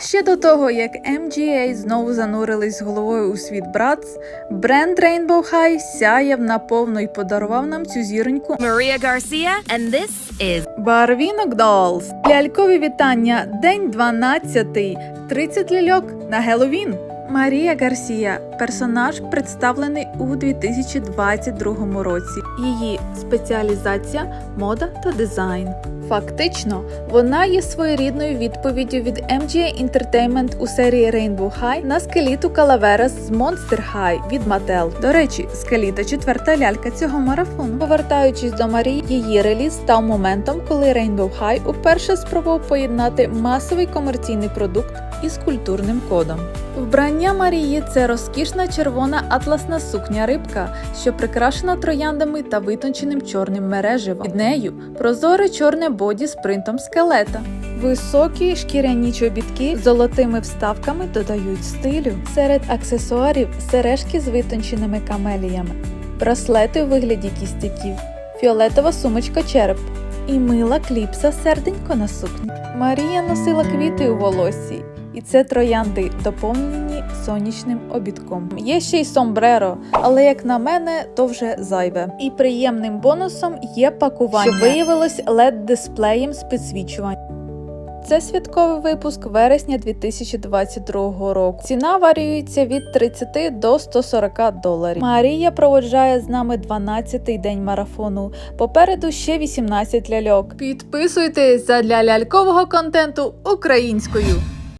Ще до того, як MGA знову занурились головою у світ Братс, бренд Rainbow High сяяв наповно і подарував нам цю зіроньку Maria Garcia, and this is Барвінок Dolls. Лялькові вітання. День 12. 30 ляльок на Геловін. Марія Гарсія персонаж представлений у 2022 році. Її спеціалізація мода та дизайн. Фактично, вона є своєрідною відповіддю від MGA Entertainment у серії Rainbow High на скеліту Калаверас з Monster High від Mattel. До речі, скеліта четверта лялька цього марафону. Повертаючись до Марії, її реліз став моментом, коли Rainbow High уперше спробував поєднати масовий комерційний продукт із культурним кодом. Вбрання Марії це розкішна червона атласна сукня рибка, що прикрашена трояндами та витонченим чорним мереживом. Під нею прозоре чорне боді з принтом скелета. Високі шкіряні чобітки з золотими вставками додають стилю. Серед аксесуарів сережки з витонченими камеліями, браслети у вигляді кістяків, фіолетова сумочка череп і мила кліпса серденько на сукні. Марія носила квіти у волоссі, і це троянди, доповнені сонячним обідком. Є ще й сомбреро, але як на мене, то вже зайве. І приємним бонусом є пакування, що виявилось led дисплеєм з підсвічуванням. Це святковий випуск вересня 2022 року. Ціна варіюється від 30 до 140 доларів. Марія проводжає з нами 12-й день марафону. Попереду ще 18 ляльок. Підписуйтесь задля лялькового контенту українською.